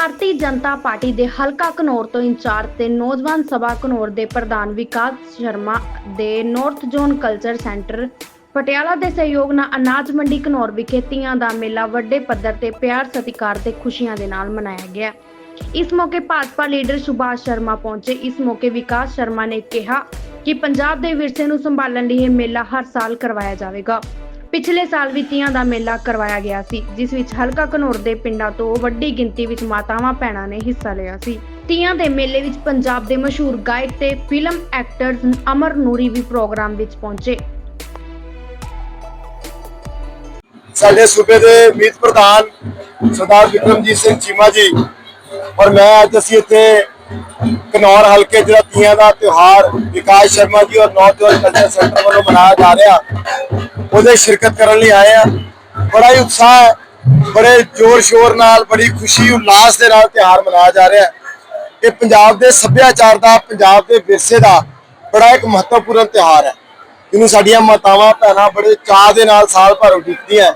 Bharatiya Janata party ਦੇ ਹਲਕਾ ਘਨੌਰ ਤੋਂ ਇੰਚਾਰਜ ਤੇ ਨੌਜਵਾਨ ਸਭਾ ਘਨੌਰ ਦੇ ਪ੍ਰਧਾਨ ਵਿਕਾਸ ਸ਼ਰਮਾ ਦੇ north zone culture centre Patiala ਦੇ ਸਹਿਯੋਗ ਨਾਲ ਅਨਾਜ ਮੰਡੀ ਘਨੌਰ ਵਿਖੇ ਤੀਆਂ ਦਾ ਮੇਲਾ ਵੱਡੇ ਪੱਧਰ ਤੇ ਪਿਆਰ ਸਤਿਕਾਰ ਤੇ ਖੁਸ਼ੀਆਂ ਦੇ ਨਾਲ ਮਨਾਇਆ ਗਿਆ। ਇਸ ਮੌਕੇ ਭਾਜਪਾ ਲੀਡਰ ਸੁਭਾਸ਼ ਸ਼ਰਮਾ ਪਹੁੰਚੇ। ਇਸ ਮੌਕੇ ਵਿਕਾਸ ਸ਼ਰਮਾ ਨੇ ਕਿਹਾ ਕਿ ਪੰਜਾਬ ਦੇ ਵਿਰਸੇ ਨੂੰ ਸੰਭਾਲਣ ਲਈ ਇਹ ਮੇਲਾ ਹਰ ਸਾਲ ਕਰਵਾਇਆ ਜਾਵੇਗਾ। ਪਿਛਲੇ ਸਾਲ ਵੀ ਤੀਆਂ ਦਾ ਮੇਲਾ ਕਰਵਾਇਆ ਗਿਆ ਸੀ, ਜਿਸ ਵਿੱਚ ਹਲਕਾ ਘਨੌਰ ਦੇ ਪਿੰਡਾਂ ਤੋਂ ਵੱਡੀ ਗਿਣਤੀ ਵਿੱਚ ਮਾਤਾਵਾਂ, ਭੈਣਾਂ ਨੇ ਹਿੱਸਾ ਲਿਆ ਸੀ। ਤੀਆਂ ਦੇ ਮੇਲੇ ਵਿੱਚ ਪੰਜਾਬ ਦੇ ਮਸ਼ਹੂਰ ਗਾਇਕ ਤੇ ਫਿਲਮ ਐਕਟਰਸ ਅਮਰ ਨੂਰੀ ਵੀ ਪ੍ਰੋਗਰਾਮ ਵਿੱਚ ਪਹੁੰਚੇ। ਸਾਡੇ ਸੂਬੇ ਦੇ ਮੀਤ ਪ੍ਰਧਾਨ ਸਰਦਾਰ ਵਿਕਰਮਜੀਤ ਸਿੰਘ ਚੀਮਾ ਜੀ, ਔਰ ਮੈਂ ਅੱਜ ਅਸੀਂ ਇੱਥੇ ਕਨੌਰ ਹਲਕੇ ਜਿਹੜਾ ਤੀਆਂ ਦਾ ਤਿਉਹਾਰ ਵਿਕਾਸ ਸ਼ਰਮਾ ਜੀ ਔਰ ਨੌਜਵਾਨ ਕਲਚਰ ਸੈਂਟਰ ਵੱਲੋਂ ਮਨਾਇਆ ਜਾ ਰਿਹਾ। ਉਹਦੇ ਸ਼ਿਰਕਤ ਕਰਨ ਲਈ ਆਏ ਆ। ਬੜਾ ਹੀ ਉਤਸ਼ਾਹ ਹੈ। ਬੜੇ ਜ਼ੋਰ ਸ਼ੋਰ ਨਾਲ, ਬੜੀ ਖੁਸ਼ੀ ਉਲਾਸ ਦੇ ਨਾਲ ਤਿਹਾਰ ਮਨਾਇਆ ਜਾ ਰਿਹਾ ਹੈ। ਇਹ ਪੰਜਾਬ ਦੇ ਸੱਭਿਆਚਾਰ ਦਾ, ਪੰਜਾਬ ਦੇ ਵਿਰਸੇ ਦਾ ਬੜਾ ਇੱਕ ਮਹੱਤਵਪੂਰਨ ਤਿਹਾਰ ਹੈ। ਇਹਨੂੰ ਸਾਡੀਆਂ ਮਾਤਾਵਾਂ, ਭੈਣਾਂ ਬੜੇ ਚਾਹ ਦੇ ਨਾਲ ਸਾਲ ਭਰ ਉਡੀਕਦੀਆਂ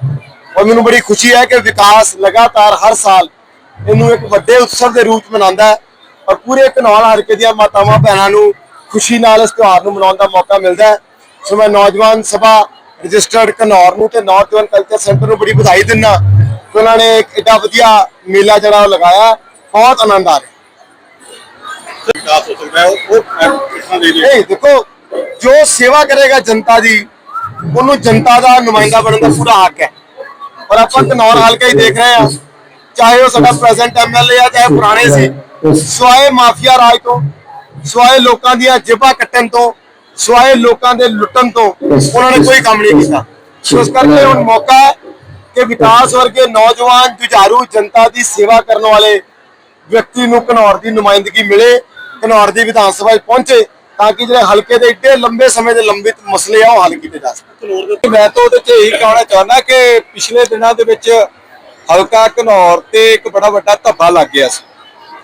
ਔਰ ਮੈਨੂੰ ਬੜੀ ਖੁਸ਼ੀ ਹੈ ਕਿ ਵਿਕਾਸ ਲਗਾਤਾਰ ਹਰ ਸਾਲ ਇਹਨੂੰ ਇੱਕ ਵੱਡੇ ਉਤਸਵ ਦੇ ਰੂਪ ਮਨਾਉਂਦਾ ਹੈ। ਔਰ ਪੂਰੇ ਕਨੌਲ ਹਲਕੇ ਦੀਆਂ ਮਾਤਾਵਾਂ, ਭੈਣਾਂ ਨੂੰ ਖੁਸ਼ੀ ਨਾਲ ਇਸ ਤਿਉਹਾਰ ਨੂੰ ਮਨਾਉਣ ਦਾ ਮੌਕਾ ਮਿਲਦਾ ਹੈ। ਸੋ ਮੈਂ ਨੌਜਵਾਨ ਸਭਾ ਰਜਿਸਟਰਡ ਕਨੌਰ ਨੂੰ ਤੇ ਨੌਜਵਾਨ ਕਲਚਰ ਸੈਂਟਰ ਨੂੰ ਬੜੀ ਵਧਾਈ ਦਿੰਦਾ ਕਿ ਉਹਨਾਂ ਨੇ ਇੱਕ ਵਧੀਆ ਮੇਲਾ ਜਿਹੜਾ ਉਹ ਲਗਾਇਆ ਬਹੁਤ ਆਨੰਦ ਆ ਰਿਹਾ। ਵਿਕਾਸ ਹੋ ਸਕਦਾ ਉਹ ਨਹੀਂ ਦੇਖੋ ਜੋ ਸੇਵਾ ਕਰੇਗਾ ਜਨਤਾ ਦੀ ਉਹਨੂੰ ਜਨਤਾ ਦਾ ਨੁਮਾਇੰਦਾ ਬਣਨ ਦਾ ਪੂਰਾ ਹੱਕ ਹੈ। ਔਰ ਆਪਾਂ ਕਨੌਰ ਹਲਕਾ ਹੀ ਦੇਖ ਰਹੇ ਹਾਂ ਚਾਹੇ ਉਹ ਸਾਡਾ ਪ੍ਰੈਜ਼ੈਂਟ ਐਮਐਲਏ ਆ ਚਾਹੇ ਪੁਰਾਣੇ ਸੀ ਸਵਾਏ ਮਾਫੀਆ ਰਾਜ ਤੋਂ ਸਵਾਏ ਲੋਕਾਂ ਦੀਆਂ ਜੇਬਾਂ ਕੱਟਣ ਤੋਂ ਸਵਾਏ ਲੋਕਾਂ ਦੇ ਲੁੱਟਣ ਤੋਂ ਉਹਨਾਂ ਨੇ ਕੋਈ ਕੰਮ ਨਹੀਂ ਕੀਤਾ। ਸੋ ਇਸ ਕਰਕੇ ਹੁਣ ਮੌਕਾ ਹੈ ਕਿ ਵਿਕਾਸ ਵਰਗੇ ਨੌਜਵਾਨ ਜੁਝਾਰੂ ਜਨਤਾ ਦੀ ਸੇਵਾ ਕਰਨ ਵਾਲੇ ਵਿਅਕਤੀ ਨੂੰ ਘਨੌਰ ਦੀ ਨੁਮਾਇੰਦਗੀ ਮਿਲੇ ਘਨੌਰ ਦੀ ਵਿਧਾਨ ਸਭਾ 'ਚ ਪਹੁੰਚੇ ਤਾਂ ਕਿ ਜਿਹੜੇ ਹਲਕੇ ਦੇ ਏਡੇ ਲੰਬੇ ਸਮੇਂ ਦੇ ਲੰਬਿਤ ਮਸਲੇ ਆ ਉਹ ਹੱਲ ਕੀਤੇ ਜਾ ਸਕਣ। ਮੈਂ ਤਾਂ ਉਹਦੇ 'ਚ ਇਹੀ ਕਹਿਣਾ ਚਾਹੁੰਦਾ ਕਿ ਪਿਛਲੇ ਦਿਨਾਂ ਦੇ ਵਿੱਚ ਹਲਕਾ ਘਨੌਰ ਤੇ ਇੱਕ ਬੜਾ ਵੱਡਾ ਧੱਬਾ ਲੱਗ ਗਿਆ ਸੀ।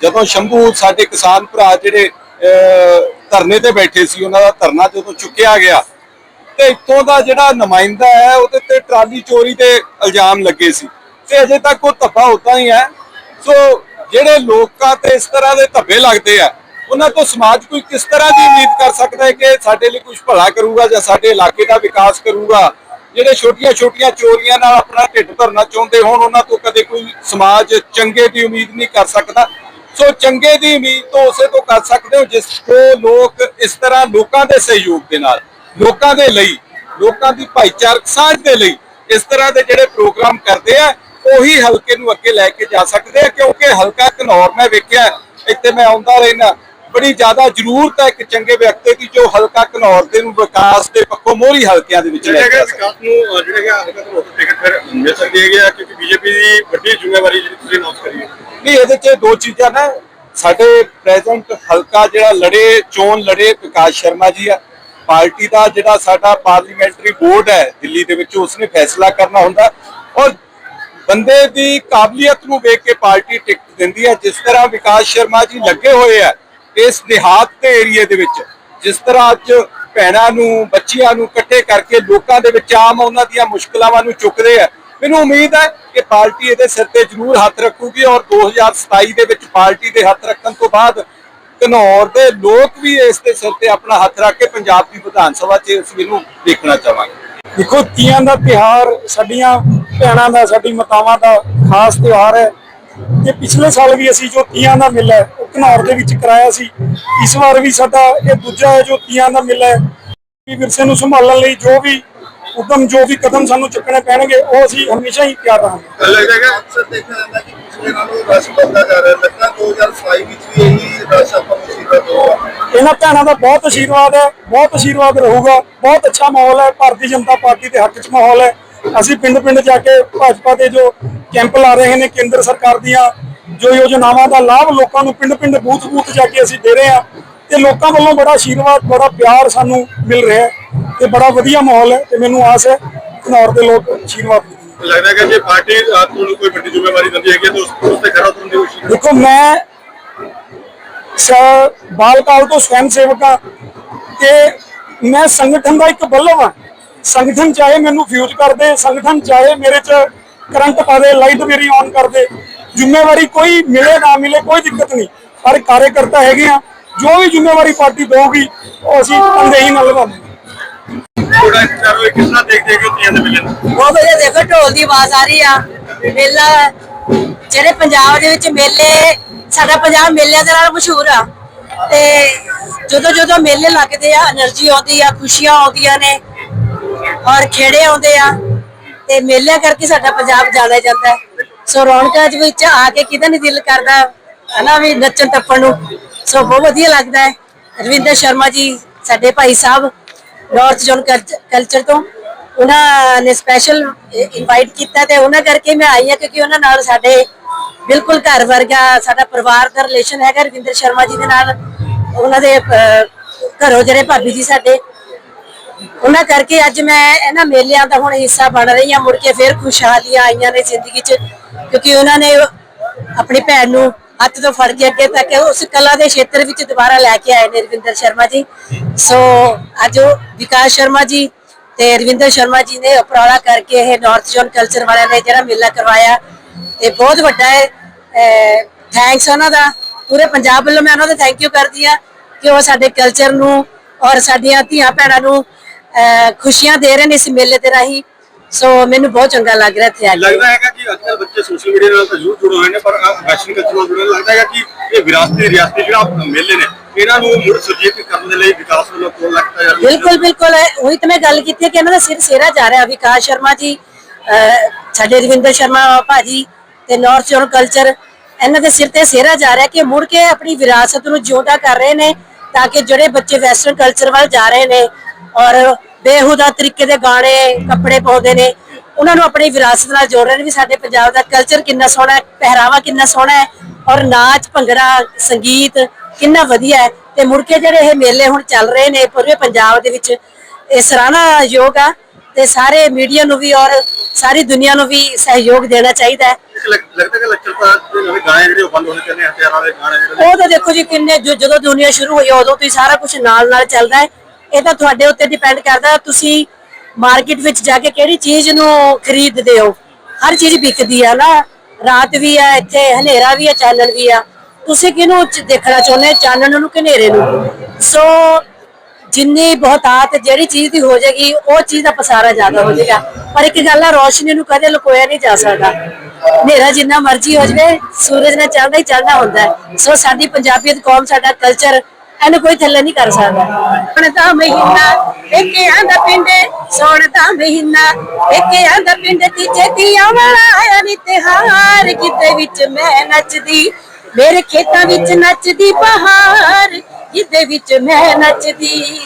ਜਦੋਂ ਸ਼ੰਭੂ ਸਾਡੇ ਕਿਸਾਨ ਭਰਾ ਜਿਹੜੇ ਅਹ, ਧਰਨੇ ਤੇ ਬੈਠੇ ਸੀ, ਉਹਨਾਂ ਦਾ ਧਰਨਾ ਜਦੋਂ ਚੁੱਕਿਆ ਗਿਆ, ਤੇ ਇੱਥੋਂ ਦਾ ਜਿਹੜਾ ਨੁਮਾਇੰਦਾ ਹੈ, ਉਹਦੇ ਤੇ ਟਰਾਲੀ ਚੋਰੀ ਦੇ ਇਲਜ਼ਾਮ ਲੱਗੇ ਸੀ। ਤੇ ਅਜੇ ਤੱਕ ਉਹ ਧੱਬਾ ਉਦਾਂ ਹੀ ਹੈ। ਸੋ ਜਿਹੜੇ ਲੋਕਾਂ ਤੇ ਇਸ ਤਰ੍ਹਾਂ ਦੇ ਧੱਬੇ ਲੱਗਦੇ ਆ, ਉਹਨਾਂ ਤੋਂ ਸਮਾਜ ਕੋਈ ਕਿਸ ਤਰ੍ਹਾਂ ਦੀ ਉਮੀਦ ਕਰ ਸਕਦਾ ਹੈ ਕਿ ਸਾਡੇ ਲਈ ਕੁਝ ਭਲਾ ਕਰੂਗਾ ਜਾਂ ਸਾਡੇ ਇਲਾਕੇ ਦਾ ਵਿਕਾਸ ਕਰੂਗਾ? ਜਿਹੜੇ ਛੋਟੀਆਂ ਛੋਟੀਆਂ ਚੋਰੀਆਂ ਨਾਲ ਆਪਣਾ ਢਿੱਡ ਭਰਨਾ ਚਾਹੁੰਦੇ ਹੋਣ, ਉਹਨਾਂ ਤੋਂ ਕਦੇ ਕੋਈ ਸਮਾਜ ਚੰਗੇ ਦੀ ਉਮੀਦ ਨਹੀਂ ਕਰ ਸਕਦਾ। ਸੋ ਚੰਗੇ ਦੀ ਉਮੀਦ ਤੋਂ ਉਸੇ ਤੋਂ ਕਰ ਸਕਦੇ ਹੋ ਜਿਸ ਕੋ ਲੋਕ ਇਸ ਤਰ੍ਹਾਂ ਲੋਕਾਂ ਦੇ ਸਹਿਯੋਗ ਦੇ ਨਾਲ ਲੋਕਾਂ ਦੇ ਲਈ ਲੋਕਾਂ ਦੀ ਭਾਈਚਾਰਕ ਸਾਂਝ ਦੇ ਲਈ ਇਸ ਤਰ੍ਹਾਂ ਦੇ ਜਿਹੜੇ ਪ੍ਰੋਗਰਾਮ ਕਰਦੇ ਆ ਉਹੀ ਹਲਕੇ ਨੂੰ ਅੱਗੇ ਲੈ ਕੇ ਜਾ ਸਕਦੇ ਆ ਕਿਉਂਕਿ ਹਲਕਾ ਘਨੌਰ ਮੈਂ ਵੇਖਿਆ ਇੱਥੇ ਮੈਂ ਆਉਂਦਾ ਰਹਿਣਾ ਬੜੀ ਜ਼ਿਆਦਾ ਜ਼ਰੂਰਤ ਹੈ ਇੱਕ ਚੰਗੇ ਵਿਅਕਤੀ ਦੀ ਜੋ ਹਲਕਾ ਘਨੌਰ ਦੇ ਨੂੰ ਵਿਕਾਸ ਦੇ ਪੱਖੋਂ ਮੋਹਰੀ ਹਲਕਿਆਂ ਦੇ ਵਿੱਚ ਲੈ ਕੇ ਵਿਕਾਸ ਨੂੰ ਜਿਹੜਾ ਹੈਗਾ ਹਲਕਾ ਤੋਂ ਟਿਕਟ ਫਿਰ ਮਿਲ ਸਕਦੀ ਆ ਕਿਉਂਕਿ ਬੀਜੇਪੀ ਦੀ ਵੱਡੀ ਜ਼ਿੰਮੇਵਾਰੀ ਜਿਹੜੀ ਤੁਸੀਂ ਅਨਾਉਂਸ ਹੈ ਨਹੀਂ, ਇਹਦੇ 'ਚ ਦੋ ਚੀਜ਼ਾਂ ਨੇ। ਸਾਡੇ ਪ੍ਰੈਜ਼ੈਂਟ ਹਲਕਾ ਜਿਹੜਾ ਲੜੇ, ਚੋਣ ਲੜੇ ਵਿਕਾਸ ਸ਼ਰਮਾ ਜੀ ਆ। ਪਾਰਟੀ ਦਾ ਜਿਹੜਾ ਸਾਡਾ ਪਾਰਲੀਮੈਂਟਰੀ ਬੋਰਡ ਹੈ ਦਿੱਲੀ ਦੇ ਵਿੱਚ, ਉਸਨੇ ਫੈਸਲਾ ਕਰਨਾ ਹੁੰਦਾ। ਔਰ ਬੰਦੇ ਦੀ ਕਾਬਲੀਅਤ ਨੂੰ ਵੇਖ ਕੇ ਪਾਰਟੀ ਟਿਕਟ ਦਿੰਦੀ ਹੈ। ਜਿਸ ਤਰ੍ਹਾਂ ਵਿਕਾਸ ਸ਼ਰਮਾ ਜੀ ਲੱਗੇ ਹੋਏ ਆ ਇਸ ਦਿਹਾਤ ਦੇ ਏਰੀਏ ਦੇ ਵਿੱਚ, ਜਿਸ ਤਰ੍ਹਾਂ ਅੱਜ ਭੈਣਾਂ ਨੂੰ, ਬੱਚੀਆਂ ਨੂੰ ਇਕੱਠੇ ਕਰਕੇ ਲੋਕਾਂ ਦੇ ਵਿੱਚ ਆਮ ਉਹਨਾਂ ਦੀਆਂ ਮੁਸ਼ਕਲਾਵਾਂ ਨੂੰ ਚੁੱਕਦੇ ਆ। ਮੈਨੂੰ ਉਮੀਦ ਹੈ ਕਿ ਪਾਰਟੀ ਇਹਦੇ ਸਿਰ ਤੇ ਜ਼ਰੂਰ ਹੱਥ ਰੱਖੂਗੀ ਔਰ 2027 ਦੇ ਵਿੱਚ ਪਾਰਟੀ ਦੇ ਹੱਥ ਰੱਖਣ ਤੋਂ ਬਾਅਦ ਘਨੌਰ ਦੇ ਲੋਕ ਵੀ ਇਸ ਦੇ ਸਿਰ ਤੇ ਆਪਣਾ ਹੱਥ ਰੱਖ ਕੇ ਪੰਜਾਬ ਦੀ ਵਿਧਾਨ ਸਭਾ 'ਚ ਇਸ ਨੂੰ ਦੇਖਣਾ ਚਾਹਾਂਗੇ। ਦੇਖੋ ਤੀਆਂ ਦਾ ਤਿਹਾਰ ਸਾਡੀਆਂ ਭੈਣਾਂ ਦਾ ਸਾਡੀ ਮਾਤਾਵਾਂ ਦਾ ਖਾਸ ਤਿਉਹਾਰ ਹੈ। ਤੇ ਪਿਛਲੇ ਸਾਲ ਵੀ ਅਸੀਂ ਜੋ ਤੀਆਂ ਦਾ ਮੇਲਾ ਹੈ, ਉਹ ਘਨੌਰ ਦੇ ਵਿੱਚ ਕਰਾਇਆ ਸੀ। ਇਸ ਵਾਰ ਵੀ ਸਾਡਾ ਇਹ ਦੂਜਾ ਹੈ ਜੋ ਤੀਆਂ ਦਾ ਮੇਲਾ ਹੈ। ਵਿਰਸੇ ਨੂੰ ਸੰਭਾਲਣ ਲਈ ਜੋ ਵੀ ਉਦਮ ਜੋ ਵੀ ਕਦਮ ਸਾਨੂੰ ਚੁੱਕਣੇ ਪੈਣਗੇ ਉਹ ਅਸੀਂ ਹਮੇਸ਼ਾ ਹੀ ਤਿਆਰ ਰਹਾਂਗੇ। ਲੱਗਦਾ ਅਕਸਰ ਦੇਖਿਆ ਜਾਂਦਾ ਕਿ ਪਿਛਲੇ ਨਾਲੋਂ ਰਸ਼ ਵੱਧਦਾ ਜਾ ਰਿਹਾ। ਲੱਗਦਾ 2027 ਵਿੱਚ ਵੀ ਇਹੀ ਰਸ਼ ਆਪਾਂ ਨੂੰ ਸੀਗਾ ਇਹਨਾਂ ਭੈਣਾਂ ਦਾ ਬਹੁਤ ਆਸ਼ੀਰਵਾਦ ਹੈ ਬਹੁਤ ਆਸ਼ੀਰਵਾਦ ਰਹੂਗਾ। ਬਹੁਤ ਅੱਛਾ ਮਾਹੌਲ ਹੈ ਭਾਰਤੀ ਜਨਤਾ ਪਾਰਟੀ ਦੇ ਹੱਕ 'ਚ ਮਾਹੌਲ ਹੈ। ਅਸੀਂ ਪਿੰਡ-ਪਿੰਡ ਜਾ ਕੇ ਭਾਜਪਾ ਦੇ ਜੋ ਕੈਂਪ ਲਾ ਰਹੇ ਨੇ ਕੇਂਦਰ ਸਰਕਾਰ ਦੀਆਂ ਜੋ ਯੋਜਨਾਵਾਂ ਦਾ ਲਾਭ ਲੋਕਾਂ ਨੂੰ ਪਿੰਡ-ਪਿੰਡ ਬੂਥ-ਬੂਥ ਜਾ ਕੇ ਅਸੀਂ ਦੇ ਰਹੇ ਹਾਂ। ਤੇ ਲੋਕਾਂ ਵੱਲੋਂ ਬੜਾ ਆਸ਼ੀਰਵਾਦ ਬੜਾ ਪਿਆਰ ਸਾਨੂੰ ਮਿਲ ਰਿਹਾ ਹੈ। ਤੇ ਬੜਾ ਵਧੀਆ ਮਾਹੌਲ ਹੈ ਤੇ ਮੈਨੂੰ ਆਸ ਹੈ ਘਨੌਰ ਦੇ ਲੋਕ ਆਸ਼ੀਰਵਾਦ ਦੇਣਗੇ ਲੱਗਦਾ ਹੈਗਾ ਜੇ ਪਾਰਟੀ ਤੁਹਾਨੂੰ ਕੋਈ ਵੱਡੀ ਜ਼ਿੰਮੇਵਾਰੀ ਦਿੰਦੀ ਹੈਗੀ ਹੈ ਤਾਂ ਉਸ ਤੇ ਖਰਾ ਉਤਰਨ ਦੀ ਕੋਸ਼ਿਸ਼ ਦੇਖੋ ਮੈਂ ਸ ਬਾਲ ਕਾਲ ਤੋਂ ਸਵੈਂ ਸੇਵਕ ਹਾਂ ਤੇ ਮੈਂ ਸੰਗਠਨ ਦਾ ਇੱਕ ਬੱਲਵ ਹਾਂ। ਸੰਗਠਨ ਚਾਹੇ ਮੈਨੂੰ ਫਿਊਜ਼ ਕਰ ਦੇ ਸੰਗਠਨ ਚਾਹੇ ਮੇਰੇ ਚ ਕਰੰਟ ਪਾ ਦੇ ਲਾਈਟ ਮੇਰੀ ਔਨ ਕਰ ਦੇ। ਜ਼ਿੰਮੇਵਾਰੀ ਕੋਈ ਮਿਲੇ ਨਾ ਮਿਲੇ ਕੋਈ ਦਿੱਕਤ ਨਹੀਂ। ਪਰ ਕਾਰਜਕਰਤਾ ਹੈਗੇ ਆ। ਜੋ ਵੀ ਜ਼ਿੰਮੇਵਾਰੀ ਪਾਰਟੀ ਦੇਊਗੀ ਉਹ ਅਸੀਂ ਤਨਦੇਹੀ ਨਾਲ ਨਿਭਾਵਾਂਗੇ। ਤੁਹਾਡਾ ਇੰਤਜ਼ਾਰ ਹੋਇਆ ਕਿਸ ਤਰ੍ਹਾਂ ਦੇਖਦੇ ਹੋ ਤੀਆਂ ਦੇਖੋ, ਢੋਲ ਦੀ ਆਵਾਜ਼ ਆ ਰਹੀ ਆ। ਮੇਲਾ, ਜਿਹੜੇ ਪੰਜਾਬ ਦੇ ਵਿੱਚ ਮੇਲੇ, ਸਾਡਾ ਪੰਜਾਬ ਮੇਲਿਆਂ ਦੇ ਨਾਲ ਮਸ਼ਹੂਰ ਆ। ਤੇ ਜਦੋਂ ਜਦੋਂ ਮੇਲੇ ਲੱਗਦੇ ਆ એનર્ਜੀ ਆਉਂਦੀ ਆ, ਖੁਸ਼ੀਆਂ ਆਉਂਦੀਆਂ ਨੇ, ਔਰ ਖੇੜੇ ਆਉਂਦੇ ਆ, ਤੇ ਮੇਲਿਆਂ ਕਰਕੇ ਸਾਡਾ ਪੰਜਾਬ ਜਾਣਿਆ ਜਾਂਦਾ ਸੋ ਰੌਣਕਾਂ ਦੇ ਵਿੱਚ ਆ ਕੇ ਕਿਤੇ ਨਹੀਂ ਦਿਲ ਕਰਦਾ, ਹਨਾ, ਵੀ ਨੱਚਣ ਟੱਪਣ ਨੂੰ। ਸੋ ਬਹੁਤ ਵਧੀਆ ਲੱਗਦਾ ਹੈ। ਰਵਿੰਦਰ ਸ਼ਰਮਾ ਜੀ, ਸਾਡੇ Bhai Sahib north zone culture ਤੋਂ ਉਹਨਾਂ ਨੇ ਸਪੈਸ਼ਲ ਇਨਵਾਈਟ ਕੀਤਾ ਤੇ ਉਹਨਾਂ ਕਰਕੇ ਮੈਂ ਆਈ ਹਾਂ ਕਿਉਂਕਿ ਉਹਨਾਂ ਨਾਲ ਸਾਡੇ ਬਿਲਕੁਲ ਘਰ ਵਰਗਾ ਸਾਡਾ ਪਰਿਵਾਰ ਦਾ ਰਿਲੇਸ਼ਨ ਹੈਗਾ। ਰਵਿੰਦਰ ਸ਼ਰਮਾ ਜੀ ਦੇ ਨਾਲ ਉਹਨਾਂ ਦੇ ਘਰੋਂ ਜਿਹੜੇ ਭਾਬੀ ਜੀ ਸਾਡੇ, ਉਹਨਾਂ ਕਰਕੇ ਅੱਜ ਮੈਂ ਇਹਨਾਂ ਮੇਲਿਆਂ ਦਾ ਹੁਣ ਹਿੱਸਾ ਬਣ ਰਹੀ ਹਾਂ। ਮੁੜ ਕੇ ਫਿਰ ਖੁਸ਼ਹਾਲੀਆਂ ਆਈਆਂ ਨੇ ਜ਼ਿੰਦਗੀ 'ਚ ਕਿਉਂਕਿ ਉਹਨਾਂ ਨੇ ਆਪਣੀ ਭੈਣ ਨੂੰ ਹੱਥ ਤੋਂ ਫੜ ਕੇ ਅੱਗੇ ਤੱਕ ਉਸ ਕਲਾ ਦੇ ਖੇਤਰ ਵਿੱਚ ਦੁਬਾਰਾ ਲੈ ਕੇ ਆਏ ਨੇ ਰਵਿੰਦਰ ਸ਼ਰਮਾ ਜੀ। ਸੋ ਅੱਜ ਉਹ ਵਿਕਾਸ ਸ਼ਰਮਾ ਜੀ ਤੇ ਰਵਿੰਦਰ ਸ਼ਰਮਾ ਜੀ ਨੇ ਉਪਰਾਲਾ ਕਰਕੇ ਇਹ ਨਾਰਥ ਜ਼ੋਨ ਕਲਚਰ ਵਾਲਿਆਂ ਨੇ ਜਿਹੜਾ ਮੇਲਾ ਕਰਵਾਇਆ ਇਹ ਬਹੁਤ ਵੱਡਾ ਹੈ। ਥੈਂਕਸ ਉਹਨਾਂ ਦਾ। ਪੂਰੇ ਪੰਜਾਬ ਵੱਲੋਂ ਮੈਂ ਉਹਨਾਂ ਦਾ ਥੈਂਕ ਯੂ ਕਰਦੀ ਆ ਕਿ ਉਹ ਸਾਡੇ ਕਲਚਰ ਨੂੰ ਔਰ ਸਾਡੀਆਂ ਧੀਆਂ ਭੈਣਾਂ ਨੂੰ ਅਹ, ਖੁਸ਼ੀਆਂ ਦੇ ਰਹੇ ਨੇ ਇਸ ਮੇਲੇ ਦੇ ਰਾਹੀਂ। ਸੋ ਮੈਨੂੰ ਬਹੁਤ ਚੰਗਾ ਲੱਗ ਰਿਹਾ ਇੱਥੇ ਆ ਕੇ। ਲੱਗਦਾ ਹੈਗਾ ਕਿ ਅੱਜਕੱਲ ਬੱਚੇ ਸੋਸ਼ਲ ਮੀਡੀਆ ਨਾਲ ਤਾਂ ਜ਼ਰੂਰ ਜੁੜੇ ਹੋਏ ਨੇ ਪਰ ਵੈਸਟਰਨ ਕਲਚਰ ਨਾਲ ਜੁੜੇ। ਲੱਗਦਾ ਹੈਗਾ ਕਿ ਇਹ ਵਿਰਾਸਤੀ ਰਿਆਸਤੀ ਜਿਹੜਾ ਮੇਲੇ ਨੇ ਇਹਨਾਂ ਨੂੰ ਮੁੜ ਸੁਰਜੀਤ ਕਰਨ ਦੇ ਲਈ ਵਿਕਾਸ ਵੱਲੋਂ ਕੋਲ ਲੱਗਦਾ ਰਿਹਾ ਬਿਲਕੁਲ ਬਿਲਕੁਲ। ਉਹੀ ਤਾਂ ਮੈਂ ਗੱਲ ਕੀਤੀ ਹੈ ਕਿ ਇਹਨਾਂ ਦਾ ਸਿਰ ਸੇਰਾ ਜਾ ਰਿਹਾ। ਵਿਕਾਸ ਸ਼ਰਮਾ ਜੀ ਸਾਡੇ ਰਵਿੰਦਰ ਸ਼ਰਮਾ ਭਾਜੀ ਤੇ ਨਾਰਥ ਜ਼ੋਨ ਕਲਚਰ ਇਹਨਾਂ ਦੇ ਸਿਰ ਤੇ ਸੇਰਾ ਜਾ ਰਿਹਾ ਕਿ ਮੁੜ ਕੇ ਆਪਣੀ ਵਿਰਾਸਤ ਨੂੰ ਜਿਉਂਦਾ ਕਰ ਰਹੇ ਨੇ ਤਾਂ ਕਿ ਜਿਹੜੇ ਬੱਚੇ ਵੈਸਟਰਨ ਕਲਚਰ ਵੱਲ ਜਾ ਰਹੇ ਨੇ ਔਰ ਬੇਹੂਦਾ ਤਰੀਕੇ ਦੇ ਗਾਣੇ ਕੱਪੜੇ ਪਾਉਂਦੇ ਨੇ। ਉਹਨਾਂ ਨੂੰ ਆਪਣੀ ਵਿਰਾਸਤ ਨਾਲ ਜੋੜ ਰਹੇ ਨੇ ਵੀ ਸਾਡੇ ਪੰਜਾਬ ਦਾ ਕਲਚਰ ਕਿੰਨਾ ਸੋਹਣਾ ਹੈ ਪਹਿਰਾਵਾ ਕਿੰਨਾ ਸੋਹਣਾ ਹੈ ਔਰ ਨਾਚ ਭੰਗੜਾ ਸੰਗੀਤ ਕਿੰਨਾ ਵਧੀਆ ਹੈ। ਤੇ ਮੁੜ ਕੇ ਜਿਹੜੇ ਇਹ ਮੇਲੇ ਹੁਣ ਚੱਲ ਰਹੇ ਨੇ ਪੂਰੇ ਪੰਜਾਬ ਦੇ ਵਿੱਚ ਇਹ ਸਰਾਹਨਾ ਯੋਗ ਆ ਤੇ ਸਾਰੇ ਮੀਡੀਆ ਨੂੰ ਵੀ ਔਰ ਸਾਰੀ ਦੁਨੀਆ ਨੂੰ ਵੀ ਸਹਿਯੋਗ ਦੇਣਾ ਚਾਹੀਦਾ ਹੈ। ਲੱਗਦਾ ਕਿ ਲੱਚਰਤਾ ਦੇ ਨਵੇਂ ਗਾਣੇ ਜਿਹੜੇ ਉਹ ਬੰਦ ਹੋਣੇ ਚਾਹੀਦੇ ਹਥਿਆਰਾਂ ਦੇ ਗਾਣੇ ਜਿਹੜੇ ਉਹ ਤਾਂ ਦੇਖੋ ਜੀ ਕਿੰਨੇ ਜਦੋਂ ਦੁਨੀਆ ਸ਼ੁਰੂ ਹੋਈ ਉਦੋਂ ਤੋਂ ਹੀ ਸਾਰਾ ਕੁਝ ਨਾਲ ਨਾਲ ਚੱਲਦਾ ਹੈ। ਇਹ ਤਾਂ ਤੁਹਾਡੇ ਉੱਤੇ ਡਿਪੈਂਡ ਕਰਦਾ ਤੁਸੀਂ ਮਾਰਕੀਟ ਵਿੱਚ ਜਾ ਕੇ ਕਿਹੜੀ ਚੀਜ਼ ਨੂੰ ਖਰੀਦਦੇ ਹੋ? ਹਰ ਚੀਜ਼ ਵਿਕਦੀ ਆ ਨਾ, ਰਾਤ ਵੀ ਆ, ਇੱਥੇ ਹਨੇਰਾ ਵੀ ਆ, ਚਾਨਣ ਵੀ ਆ। ਤੁਸੀਂ ਕਿਹਨੂੰ ਦੇਖਣਾ ਚਾਹੁੰਦੇ ਚਾਨਣ ਨੂੰ ਕਿ ਹਨੇਰੇ ਨੂੰ? ਸੋ ਜਿੰਨੀ ਬਹੁਤਾਤ ਜਿਹੜੀ ਚੀਜ਼ ਦੀ ਹੋ ਜਾਏਗੀ, ਉਹ ਚੀਜ਼ ਦਾ ਪਸਾਰਾ ਜ਼ਿਆਦਾ ਹੋ ਜਾਏਗਾ। ਪਰ ਇੱਕ ਗੱਲ ਆ, ਰੋਸ਼ਨੀ ਨੂੰ ਕਦੇ ਲੁਕੋਇਆ ਨਹੀਂ ਜਾ ਸਕਦਾ। ਹਨੇਰਾ ਜਿੰਨਾ ਮਰਜ਼ੀ ਹੋ ਜਾਵੇ, ਸੂਰਜ ਨੇ ਚੜ੍ਹਨਾ ਹੀ ਚੜ੍ਹਨਾ ਹੁੰਦਾ ਸੋ ਸਾਡੀ ਪੰਜਾਬੀਅਤ ਕੌਮ, ਸਾਡਾ ਕਲਚਰ ਇਹਨੂੰ ਕੋਈ ਥੱਲੇ ਨਹੀਂ ਕਰ ਸਕਦਾ। ਸੋਣ ਮਹੀਨਾ ਏਕਿਆਂ ਦਾ ਪਿੰਡ, ਸੋਣ ਦਾ ਮਹੀਨਾ ਏਕਿਆਂ ਆਂਦਾ ਪਿੰਡ, ਤੀਜੇ ਤੀਆਂ ਵਾਲਾ ਆਇਆ ਨੀ ਤਿਹਾਰ। ਕਿਤੇ ਵਿੱਚ ਮੈਂ ਨੱਚਦੀ, ਮੇਰੇ ਖੇਤਾਂ ਵਿੱਚ ਨੱਚਦੀ ਬਹਾਰ ਕਿਤੇ ਵਿੱਚ ਮੈਂ ਨੱਚਦੀ।